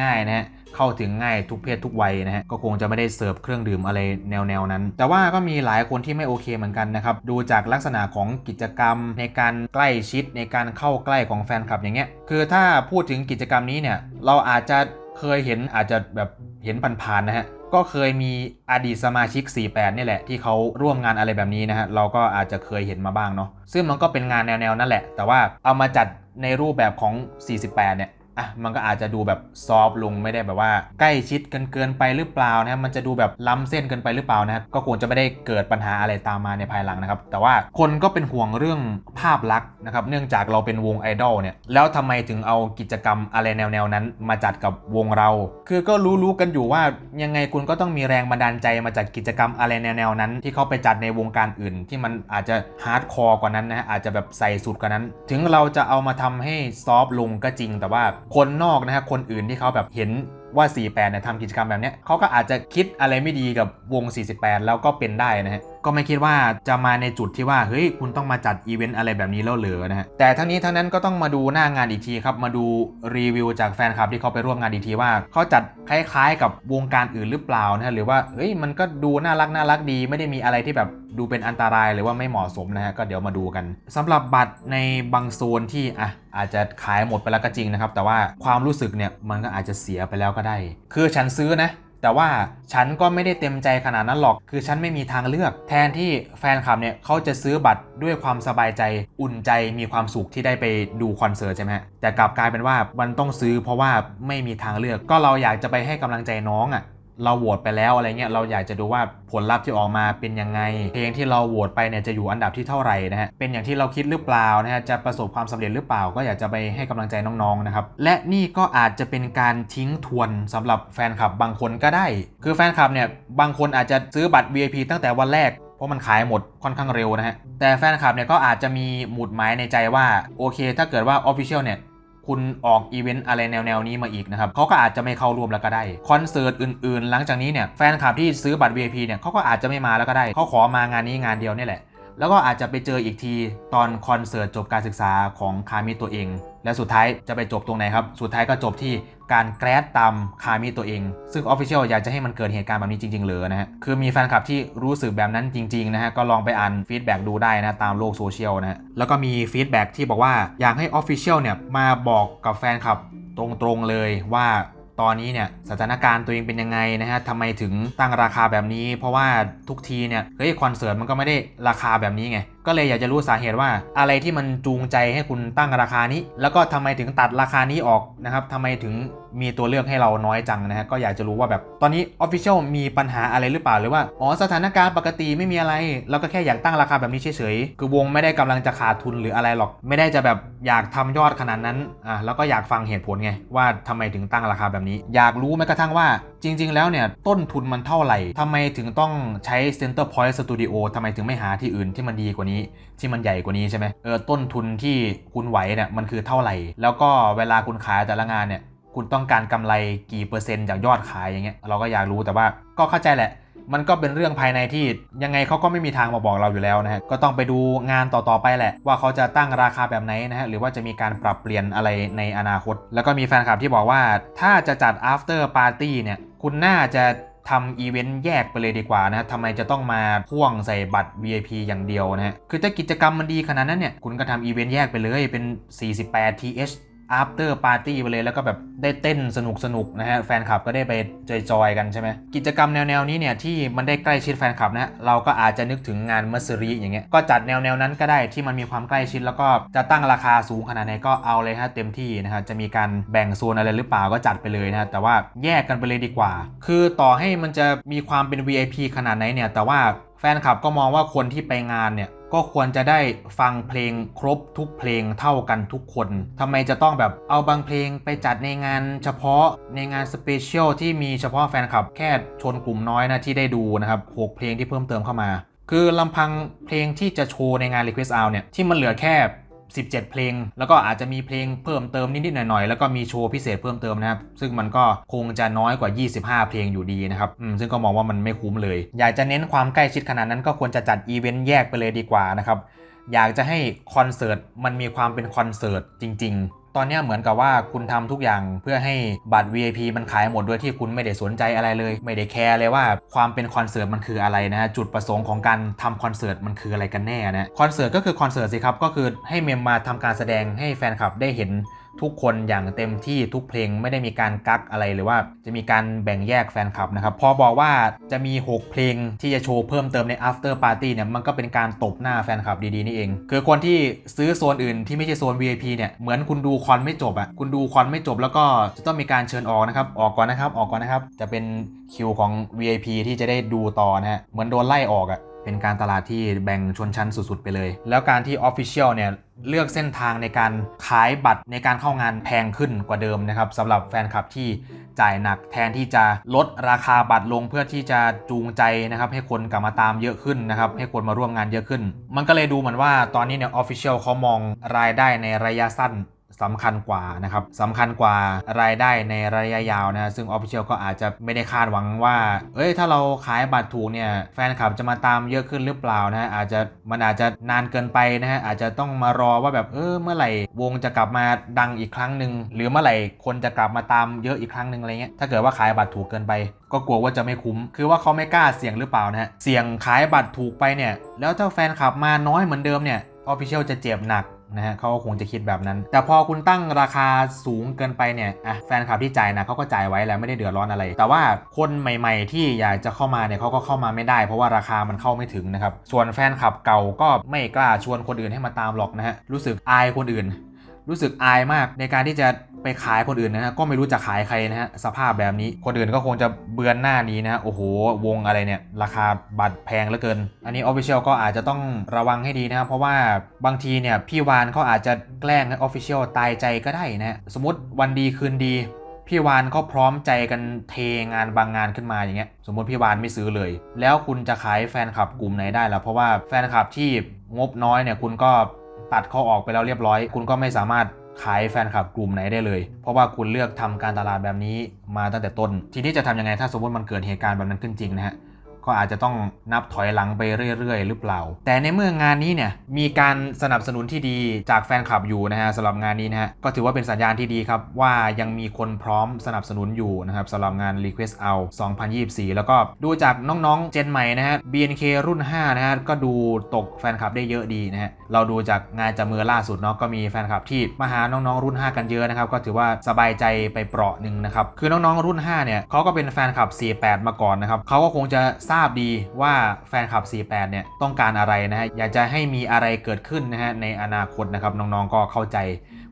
ง่ายๆนะฮะเข้าถึงง่ายทุกเพศทุกวัยนะฮะก็คงจะไม่ได้เสิร์ฟเครื่องดื่มอะไรแนวๆนั้น แต่ว่าก็มีหลายคนที่ไม่โอเคเหมือนกันนะครับดูจากลักษณะของกิจกรรมในการใกล้ชิดในการเข้าใกล้ของแฟนคลับอย่างเงี้ยคือถ้าพูดถึงกิจกรรมนี้เนี่ยเราอาจจะเคยเห็นอาจจะแบบเห็นผ่านๆนะฮะก็เคยมีอดีตสมาชิก 48 นี่แหละ ที่เขาร่วมงานอะไรแบบนี้นะฮะ เราก็อาจจะเคยเห็นมาบ้างเนาะ ซึ่งมันก็เป็นงานแนวๆ นั่นแหละ แต่ว่าเอามาจัดในรูปแบบของ 48 เนี่ย อะมันก็อาจจะดูแบบซอฟลงไม่ได้แบบว่า ใกล้ชิดกันเกินไปหรือเปล่านะครับมันจะดูแบบล้ำเส้นเกินไปหรือเปล่านะครับก็คงจะไม่ได้เกิดปัญหาอะไรตามมาในภายหลังนะครับ แต่ว่าคนก็เป็นห่วงเรื่องภาพลักษณ์นะครับเนื่องจากเราเป็นวงไอดอลเนี่ยแล้วทำไมถึงเอากิจกรรมอะไรแนวๆนั้น มาจัดกับวงเรา คือก็รู้ๆกันอยู่ว่ายังไงคุณก็ต้องมีแรงบันดาลใจมาจากกิจกรรมอะไรแนวๆนั้น ที่เขาไปจัดในวงการอื่น ที่มันอาจจะฮาร์ดคอร์กว่านั้นนะฮะอาจจะแบบใส่สุดกว่านั้น ถึงเราจะเอามาทำให้ซอฟลงก็จริงแต่ว่าคนนอกนะฮะคนอื่นที่เขาแบบเห็นว่า 48เนี่ยทำกิจกรรมแบบนี้เขาก็อาจจะคิดอะไรไม่ดีกับวง 48 แล้วก็เป็นได้นะฮะ ก็ไม่คิดว่าจะมาในจุดที่ว่าเฮ้ยคุณต้องมาจัดอีเวนต์อะไรแบบนี้แล้วเหรอนะฮะแต่ทั้งนี้ทั้งนั้นก็ต้องมาดูหน้างานอีกทีครับมาดูรีวิวจากแฟนคลับที่เขาไปร่วมงานอีกทีว่าเขาจัดคล้ายๆ กับวงการอื่นหรือเปล่านะฮะหรือว่าเฮ้ยมันก็ดูน่ารักน่ารักดี ไม่ได้มีอะไรที่แบบดูเป็นอันตรายหรือว่าไม่เหมาะสมนะฮะก็เดี๋ยวมาดูกันสำหรับบัตรในบางโซนที่อะอาจจะขายหมดไปแล้วก็จริงนะครับแต่ว่าความรู้สึกเนี่ยมันก็อาจจะเสียไปแล้วก็ได้ คือฉันซื้อนะ แต่ว่าฉันก็ไม่ได้เต็มใจขนาดนั้นหรอก คือฉันไม่มีทางเลือก แทนที่แฟนคลับเนี่ยเขาจะซื้อบัตรด้วยความสบายใจอุ่นใจมีความสุขที่ได้ไปดูคอนเสิร์ตใช่ไหมแต่กลับกลายเป็นว่ามันต้องซื้อเพราะว่าไม่มีทางเลือกก็เราอยากจะไปให้กำลังใจน้องอะ่ะ เราโหวตไปแล้วอะไรเงี้ยเราอยากจะดูว่าผลลัพธ์ที่ออกมาเป็นยังไง เพลงที่เราโหวตไปเนี่ยจะอยู่อันดับที่เท่าไหร่นะฮะเป็นอย่างที่เราคิดหรือเปล่านะฮะจะประสบความสำเร็จหรือเปล่า ก็อยากจะไปให้กำลังใจน้องๆนะครับและนี่ก็อาจจะเป็นการทิ้งทวนสำหรับแฟนคลับบางคนก็ได้ คือแฟนคลับเนี่ยบางคนอาจจะซื้อบัตร VIP ตั้งแต่วันแรกเพราะมันขายหมดค่อนข้างเร็วนะฮะ แต่แฟนคลับเนี่ยก็อาจจะมีหมุดหมายในใจว่า โอเค ถ้าเกิดว่า Official เนี่ย คุณออกอีเวนต์อะไรแนวๆนี้มาอีกนะครับเขาก็อาจจะไม่เข้าร่วมแล้วก็ได้คอนเสิร์ตอื่นๆ หลังจากนี้เนี่ยแฟนคลับที่ซื้อบัตร VIP เนี่ยเขาก็อาจจะไม่มาแล้วก็ได้เขาขอมางานนี้งานเดียวนี่แหละ แล้วก็อาจจะไปเจออีกทีตอนคอนเสิร์ตจบการศึกษาของคามิตัวเอง และสุดท้ายจะไปจบตรงไหนครับ สุดท้ายก็จบที่การแกรดตามคามิตัวเอง ซึ่ง Official อยากจะให้มันเกิดเหตุการณ์แบบนี้จริงๆเลยนะฮะ คือมีแฟนคลับที่รู้สึกแบบนั้นจริงๆนะฮะ ก็ลองไปอ่านฟีดแบ็กดูได้นะ ตามโลกโซเชียลนะฮะ แล้วก็มีฟีดแบ็กที่บอกว่าอยากให้ Official เนี่ยมาบอกกับแฟนคลับตรงๆเลยว่า ตอนนี้เนี่ยสถานการณ์ตัวเองเป็นยังไงนะฮะทำไมถึงตั้งราคาแบบนี้ เพราะว่าทุกทีเนี่ยเฮ้ยคอนเสิร์ตมันก็ไม่ได้ราคาแบบนี้ไง ก็เลยอยากจะรู้สาเหตุว่าอะไรที่มันจูงใจให้คุณตั้งราคานี้ แล้วก็ทำไมถึงตัดราคานี้ออกนะครับทำไมถึงมีตัวเลือกให้เราน้อยจังนะฮะก็อยากจะรู้ว่าแบบตอนนี้ Official มีปัญหาอะไรหรือเปล่าหรือว่าอ๋อสถานการณ์ปกติไม่มีอะไร เราก็แค่อยากตั้งราคาแบบนี้เฉยๆคือวงไม่ได้กำลังจะขาดทุนหรืออะไรหรอก ไม่ได้จะแบบอยากทำยอดขนาดนั้นอะแล้วก็อยากฟังเหตุผลไงว่าทำไมถึงตั้งราคาแบบนี้ อยากรู้แม้กระทั่งว่า จริง ๆ แล้วเนี่ยต้นทุนมันเท่าไหร่ทำไมถึงต้องใช้ Center Point Studio ทำไมถึงไม่หาที่อื่นที่มันดีกว่านี้ที่มันใหญ่กว่านี้ใช่ไหมเออต้นทุนที่คุณไหวเนี่ยมันคือเท่าไหร่ แล้วก็เวลาคุณขายแต่ละงานเนี่ยคุณต้องการกำไรกี่เปอร์เซ็นต์จากยอดขายอย่างเงี้ยเราก็อยากรู้แต่ว่าก็เข้าใจแหละ มันก็เป็นเรื่องภายในที่ยังไงเขาก็ไม่มีทางมาบอกเราอยู่แล้วนะฮะก็ต้องไปดูงานต่อๆไปแหละ ว่าเขาจะตั้งราคาแบบไหนนะฮะหรือว่าจะมีการปรับเปลี่ยนอะไรในอนาคต แล้วก็มีแฟนคลับที่บอกว่าถ้าจะจัด after party เนี่ยคุณน่าจะ ทำอีเวนต์แยกไปเลยดีกว่านะทำไมจะต้องมาพ่วงใส่บัตร VIP อย่างเดียวนะฮะคือถ้ากิจกรรมมันดีขนาดนั้นเนี่ย คุณก็ทำอีเวนต์แยกไปเลยเป็น 48 th after party ไปเลยแล้วก็แบบได้เต้นสนุกสนุกๆนะฮะแฟนคลับก็ได้ไปจอยๆกันใช่ไหมกิจกรรมแนวๆนี้เนี่ยที่มันได้ใกล้ชิดแฟนคลับนะเราก็อาจจะนึกถึงงานมัสรีอย่างเงี้ยก็จัดแนวๆนั้นก็ได้ที่มันมีความใกล้ชิดแล้วก็จะตั้งราคาสูงขนาดไหนก็เอาเลยฮะเต็มที่นะฮะจะมีการแบ่งโซนอะไรหรือเปล่าก็จัดไปเลยนะฮะแต่ว่าแยกกันไปเลยดีกว่า คือต่อให้มันจะมีความเป็น VIP ขนาดไหนเนี่ยแต่ว่าแฟนคลับก็มองว่าคนที่ไปงานเนี่ย ก็ควรจะได้ฟังเพลงครบทุกเพลงเท่ากันทุกคนทำไมจะต้องแบบเอาบางเพลงไปจัดในงานเฉพาะในงานสเปเชียลที่มีเฉพาะแฟนคลับแค่ชนกลุ่มน้อยนะที่ได้ดูนะครับ6เพลงที่เพิ่มเติมเข้ามา คือลำพังเพลงที่จะโชว์ในงาน Request Out เนี่ยที่มันเหลือแค่ 17 เพลง แล้วก็อาจจะมีเพลงเพิ่มเติมนิดๆหน่อยๆ แล้วก็มีโชว์พิเศษเพิ่มเติมนะครับ ซึ่งมันก็คงจะน้อยกว่า 25 เพลงอยู่ดีนะครับซึ่งก็มองว่ามันไม่คุ้มเลย อยากจะเน้นความใกล้ชิดขนาดนั้นก็ควรจะจัดอีเวนต์แยกไปเลยดีกว่านะครับ อยากจะให้คอนเสิร์ตมันมีความเป็นคอนเสิร์ตจริง ๆ ตอนนี้เหมือนกับว่าคุณทำทุกอย่างเพื่อให้บัตร VIP มันขายหมดโดยที่คุณไม่ได้สนใจอะไรเลย ไม่ได้แคร์เลยว่าความเป็นคอนเสิร์ตมันคืออะไรนะฮะจุดประสงค์ของการทำคอนเสิร์ตมันคืออะไรกันแน่นะคอนเสิร์ตก็คือคอนเสิร์ตสิครับก็คือให้เมมมาทำการแสดงให้แฟนคลับได้เห็นทุกคนอย่างเต็มที่ทุกเพลงไม่ได้มีการกักอะไรหรือว่าจะมีการแบ่งแยกแฟนคลับนะครับพอบอกว่าจะมี 6 เพลงที่จะโชว์เพิ่มเติมใน after party เนี่ยมันก็เป็นการตบหน้าแฟนคลับดีๆนี่เอง คือคนที่ซื้อโซนอื่นที่ไม่ใช่โซน VIP เนี่ยเหมือนคุณดูคอนไม่จบอะคุณดูคอนไม่จบแล้วก็จะต้องมีการเชิญออกนะครับ ออกก่อนนะครับ ออกก่อนนะครับ จะเป็นคิวของ VIP ที่จะได้ดูต่อนะฮะ เหมือนโดนไล่ออกอะเป็นการตลาดที่แบ่งชนชั้นสุดๆ ไปเลย แล้วการที่ Official เนี่ยเลือกเส้นทางในการขายบัตรในการเข้างานแพงขึ้นกว่าเดิมนะครับสำหรับแฟนคลับที่จ่ายหนักแทนที่จะลดราคาบัตรลงเพื่อที่จะจูงใจนะครับ ให้คนกลับมาตามเยอะขึ้นนะครับ ให้คนมาร่วมงานเยอะขึ้น มันก็เลยดูเหมือนว่าตอนนี้เนี่ย Official เขามองรายได้ในระยะสั้น สำคัญกว่านะครับสำคัญกว่ารายได้ในระยะยาวนะ ซึ่ง Official ก็อาจจะไม่ได้คาดหวังว่า เอ้ย ถ้าเราขายบัตรถูกเนี่ย แฟนคลับจะมาตามเยอะขึ้นหรือเปล่านะ อาจจะมันอาจจะนานเกินไปนะฮะ อาจจะต้องมารอว่าแบบ เออ เมื่อไหร่วงจะกลับมาดังอีกครั้งหนึ่ง หรือเมื่อไหร่คนจะกลับมาตามเยอะอีกครั้งหนึ่งอะไรเงี้ย ถ้าเกิดว่าขายบัตรถูกเกินไป ก็กลัวว่าจะไม่คุ้ม คือว่าเขาไม่กล้าเสี่ยงหรือเปล่านะฮะ เสี่ยงขายบัตรถูกไปเนี่ย แล้วถ้าแฟนคลับมาน้อยเหมือนเดิมเนี่ย Official จะเจ็บหนัก นะฮะเขาคงจะคิดแบบนั้น แต่พอคุณตั้งราคาสูงเกินไปเนี่ยอะแฟนคลับที่จ่ายนะเขาก็จ่ายไว้แล้วไม่ได้เดือดร้อนอะไร แต่ว่าคนใหม่ๆ ที่อยากจะเข้ามาเนี่ยเขาก็เข้ามาไม่ได้ เพราะว่าราคามันเข้าไม่ถึงนะครับส่วนแฟนคลับเก่าก็ไม่กล้าชวนคนอื่นให้มาตามหรอกนะฮะรู้สึกอายคนอื่น รู้สึกอายมากในการที่จะ ไปขายคนอื่นนะฮะก็ไม่รู้จะขายใครนะฮะสภาพแบบนี้คนอื่นก็คงจะเบือนหน้านี้นะฮะโอ้โหวงอะไรเนี่ย ราคาบัตรแพงเหลือเกิน อันนี้ Official ก็อาจจะต้องระวังให้ดีนะครับเพราะว่าบางทีเนี่ยพี่วานเขาอาจจะแกล้งให้ Official ตายใจก็ได้นะฮะสมมติวันดีคืนดีพี่วานเขาพร้อมใจกันเทงานบางงานขึ้นมาอย่างเงี้ยสมมติพี่วานไม่ซื้อเลย แล้วคุณจะขายแฟนคลับกลุ่มไหนได้ล่ะเพราะว่าแฟนคลับที่งบน้อยเนี่ยคุณก็ตัดเขาออกไปแล้วเรียบร้อย คุณก็ไม่สามารถ ขายแฟนคลับกลุ่มไหนได้เลย เพราะว่าคุณเลือกทำการตลาดแบบนี้มาตั้งแต่ต้น ทีนี้จะทำยังไงถ้าสมมติมันเกิดเหตุการณ์แบบนั้นขึ้นจริงนะฮะ ก็อาจจะต้องนับถอยหลังไปเรื่อยๆ หรือเปล่า แต่ในเมื่องานนี้เนี่ยมีการสนับสนุนที่ดีจากแฟนคลับอยู่นะฮะสำหรับงานนี้นะฮะก็ถือว่าเป็นสัญญาณที่ดีครับ ว่ายังมีคนพร้อมสนับสนุนอยู่นะครับสำหรับงาน Request Out 2024 แล้วก็ดูจากน้องๆ เจนใหม่นะฮะ BNK รุ่น 5 นะฮะก็ดูตกแฟนคลับได้เยอะดีนะฮะเราดูจากงานจับมือล่าสุดเนาะก็มีแฟนคลับที่มาหาน้องๆรุ่น 5 กันเยอะนะครับก็ถือว่าสบายใจไปเปราะหนึ่งนะครับคือน้องๆรุ่น 5 เนี่ยเขาก็เป็นแฟนคลับ 48 มาก่อนนะครับเขาก็คงจะทราบดีว่าแฟนคลับ 48 เนี่ยต้องการอะไรนะฮะ อยากจะให้มีอะไรเกิดขึ้นนะฮะในอนาคตนะครับน้องๆ ก็เข้าใจ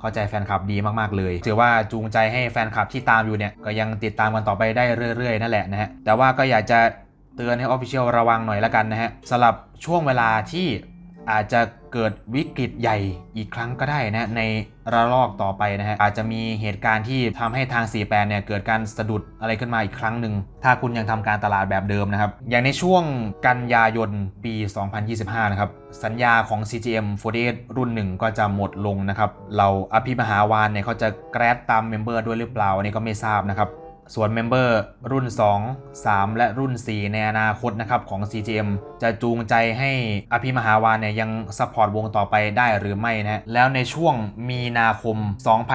เข้าใจแฟนคลับดีมากๆเลยถือว่าจูงใจให้แฟนคลับที่ตามอยู่เนี่ยก็ยังติดตามกันต่อไปได้เรื่อยๆ นั่นแหละนะฮะ แต่ว่าก็อยากจะเตือนให้ออฟฟิเชียลระวังหน่อยละกันนะฮะสำหรับช่วงเวลาที่ อาจจะเกิดวิกฤตใหญ่อีกครั้งก็ได้นะในระลอกต่อไปนะฮะอาจจะมีเหตุการณ์ที่ทำให้ทาง48เนี่ยเกิดการสะดุดอะไรขึ้นมาอีกครั้งหนึ่งถ้าคุณยังทำการตลาดแบบเดิมนะครับอย่างในช่วงกันยายนปี 2025 นะครับสัญญาของ CGM 48รุ่นหนึ่งก็จะหมดลงนะครับเราอภิมหาวานเนี่ยเขาจะแกรดตามเมมเบอร์ด้วยหรือเปล่าอันนี้ก็ไม่ทราบนะครับ ส่วนเมมเบอร์รุ่น 2 3 และรุ่น 4 ในอนาคตนะครับของ CGM จะจูงใจให้อภิมหาวานเนี่ยยังซัพพอร์ตวงต่อไปได้หรือไม่นะแล้วในช่วงมีนาคม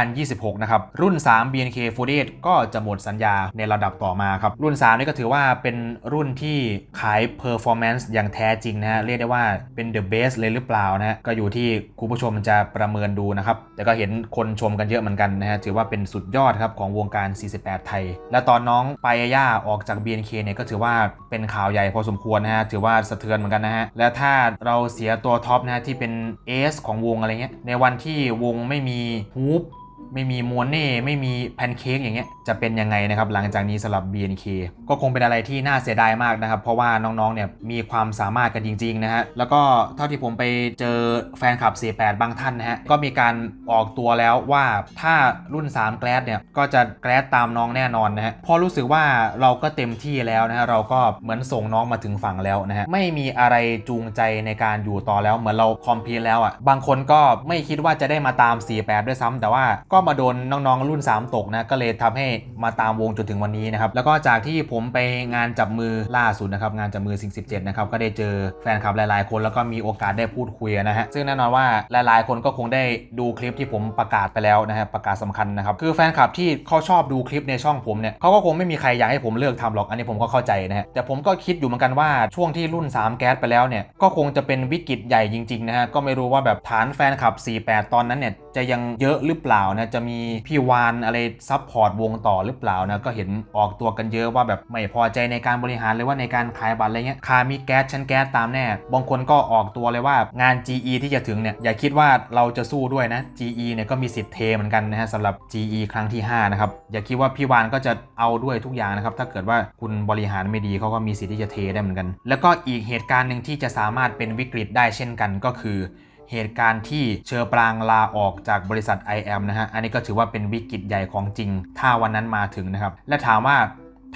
2026 นะครับ รุ่น 3 BNK48 ก็จะหมดสัญญาในระดับต่อมาครับ รุ่น 3 นี่ก็ถือว่าเป็นรุ่นที่ขาย performance อย่างแท้จริงนะฮะเรียกได้ว่าเป็น the best เลยหรือเปล่านะฮะก็อยู่ที่คุณผู้ชมจะประเมินดูนะครับแต่ก็เห็นคนชมกันเยอะเหมือนกันนะฮะถือว่าเป็นสุดยอดครับของวงการ 48 ไทยและตอนน้องปายาย่าออกจาก BNK เนี่ยก็ถือว่าเป็นข่าวใหญ่พอสมควรนะฮะ ถือว่าสะเทือนเหมือนกันนะฮะ และถ้าเราเสียตัวท็อปนะฮะที่เป็นเอสของวงอะไรเงี้ย ในวันที่วงไม่มีฮูป ไม่มีมวนเน่ไม่มีแพนเค้กอย่างเงี้ยจะเป็นยังไงนะครับหลังจากนี้สำหรับ BNK ก็คงเป็นอะไรที่น่าเสียดายมากนะครับ เพราะว่าน้องๆเนี่ยมีความสามารถกันจริงๆนะฮะแล้วก็เท่าที่ผมไปเจอแฟนคลับ 48 บางท่านนะฮะก็มีการออกตัวแล้วว่าถ้ารุ่น 3 แกลดเนี่ยก็จะแกลดตามน้องแน่นอนนะฮะพอรู้สึกว่าเราก็เต็มที่แล้วนะฮะเราก็เหมือนส่งน้องมาถึงฝั่งแล้วนะฮะไม่มีอะไรจูงใจในการอยู่ต่อแล้วเหมือนเราคอมพีแล้วอะบางคนก็ไม่คิดว่าจะได้มาตาม 48 ด้วยซ้ำแต่ว่าก็มาโดนน้องๆรุ่น 3 ตกนะก็เลยทำให้มาตามวงจนถึงวันนี้นะครับแล้วก็จากที่ผมไปงานจับมือล่าสุดนะครับงานจับมือสิง17นะครับก็ได้เจอแฟนคลับหลายๆ คนแล้วก็มีโอกาสได้พูดคุยนะฮะซึ่งแน่นอนว่าหลายๆ คนก็คงได้ดูคลิปที่ผมประกาศไปแล้วนะฮะประกาศสำคัญนะครับคือแฟนคลับที่เขาชอบดูคลิปในช่องผมเนี่ยเขาก็คงไม่มีใครอยากให้ผมเลิกทำหรอกอันนี้ผมก็เข้าใจนะฮะแต่ผมก็คิดอยู่เหมือนกันว่าช่วงที่รุ่น 3 แก๊สไปแล้วเนี่ยก็คงจะเป็นวิกฤตใหญ่จริงๆนะฮะก็ไม่รู้ว่าแบบฐานแฟนคลับ 48 ตอนนั้นเนี่ย จะยังเยอะหรือเปล่านะจะมีพี่วานอะไรซับพอร์ตวงต่อหรือเปล่านะก็เห็นออกตัวกันเยอะว่าแบบไม่พอใจในการบริหารเลยว่าในการขายบัตรอะไรเงี้ยคามีแก๊สชั้นแก๊สตามแน่บางคนก็ออกตัวเลยว่างาน GE ที่จะถึงเนี่ยอย่าคิดว่าเราจะสู้ด้วยนะ GE เนี่ยก็มีสิทธิ์เทเหมือนกันนะฮะสำหรับ GE ครั้งที่5นะครับอย่าคิดว่าพี่วานก็จะเอาด้วยทุกอย่างนะครับถ้าเกิดว่าคุณบริหารไม่ดีเขาก็มีสิทธิ์ที่จะเทได้เหมือนกัน แล้วก็อีกเหตุการณ์หนึ่งที่จะสามารถเป็นวิกฤตได้เช่นกันก็คือ เหตุการณ์ที่เชอปรางลาออกจากบริษัท IM นะฮะ อันนี้ก็ถือว่าเป็นวิกฤตใหญ่ของจริง ถ้าวันนั้นมาถึงนะครับ และถามว่า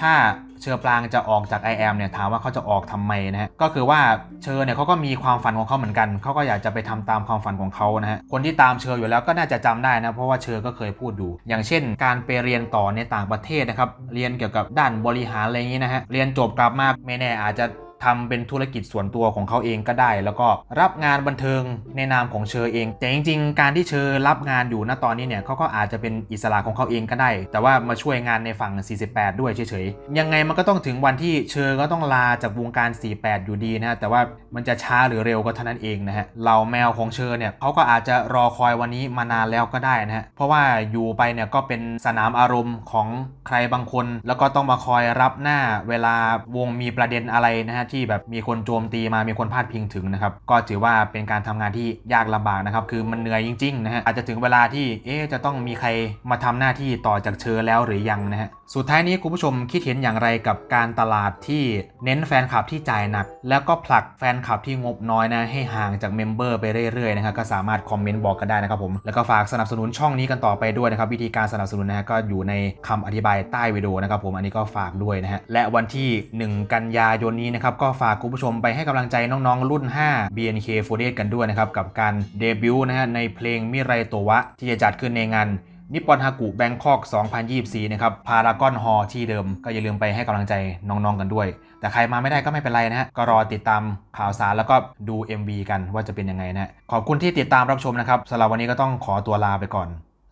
ถ้าเชอปรางจะออกจาก IM เนี่ยถามว่าเขาจะออกทำไมนะฮะก็คือว่าเชอเนี่ยเขาก็มีความฝันของเขาเหมือนกันเขาก็อยากจะไปทำตามความฝันของเขานะฮะคนที่ตามเชออยู่แล้วก็น่าจะจำได้นะเพราะว่าเชอก็เคยพูดอยู่อย่างเช่น การไปเรียนต่อในต่างประเทศนะครับเรียนเกี่ยวกับด้านบริหารอะไรอย่างนี้นะฮะเรียนจบกลับมาไม่แน่อาจจะ ทำเป็นธุรกิจส่วนตัวของเขาเองก็ได้ แล้วก็รับงานบันเทิงในนามของเชอเอง แต่จริงๆ การที่เชอรับงานอยู่ณตอนนี้เนี่ยเขาก็อาจจะเป็นอิสระของเขาเองก็ได้ แต่ว่ามาช่วยงานในฝั่ง 48 ด้วยเฉยๆ ยังไงมันก็ต้องถึงวันที่เชอก็ต้องลาจากวงการ 48 อยู่ดีนะฮะแต่ว่ามันจะช้าหรือเร็วก็เท่านั้นเองนะฮะเหล่าแมวของเชอเนี่ยเขาก็อาจจะรอคอยวันนี้มานานแล้วก็ได้นะฮะเพราะว่าอยู่ไปเนี่ยก็เป็นสนามอารมณ์ของใครบางคน แล้วก็ต้องมาคอยรับหน้าเวลาวงมีประเด็นอะไรนะฮะที่แบบมีคนโจมตีมามีคนพาดพิงถึงนะครับก็ถือว่าเป็นการทำงานที่ยากลำบากนะครับคือมันเหนื่อยจริงๆนะฮะอาจจะถึงเวลาที่เอ๊จะต้องมีใครมาทำหน้าที่ต่อจากเชอแล้วหรือยังนะฮะสุดท้ายนี้คุณผู้ชมคิดเห็นอย่างไรกับการตลาดที่เน้นแฟนคลับที่จ่ายหนัก แล้วก็ผลักแฟนคลับที่งบน้อยนะให้ห่างจากเมมเบอร์ไปเรื่อยๆนะครับก็สามารถคอมเมนต์บอกกันได้นะครับผมแล้วก็ฝากสนับสนุนช่องนี้กันต่อไปด้วยนะครับวิธีการสนับสนุนนะฮะก็อยู่ในคำอธิบายใต้วิดีโอนะครับผมอันนี้ก็ฝากด้วยนะฮะและวันที่ 1 กันยายนนี้นะครับก็ฝากคุณผู้ชมไปให้กำลังใจน้องๆ รุ่น 5 BNK48 กันด้วยนะครับ กับการเดบิวต์นะฮะในเพลงมิไรโตวะ ที่จะจัดขึ้นในงานนิปปอนฮากุแบงคอก 2024 นะครับ พารากอนฮอที่เดิม ก็อย่าลืมไปให้กำลังใจน้องๆ กันด้วย แต่ใครมาไม่ได้ก็ไม่เป็นไรนะฮะ ก็รอติดตามข่าวสารแล้วก็ดู MV กันว่าจะเป็นยังไงนะฮะขอบคุณที่ติดตามรับชมนะครับสำหรับวันนี้ก็ต้องขอตัวลาไปก่อน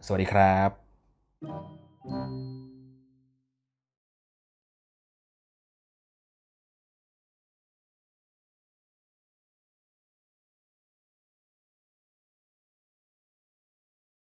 สวัสดีครับ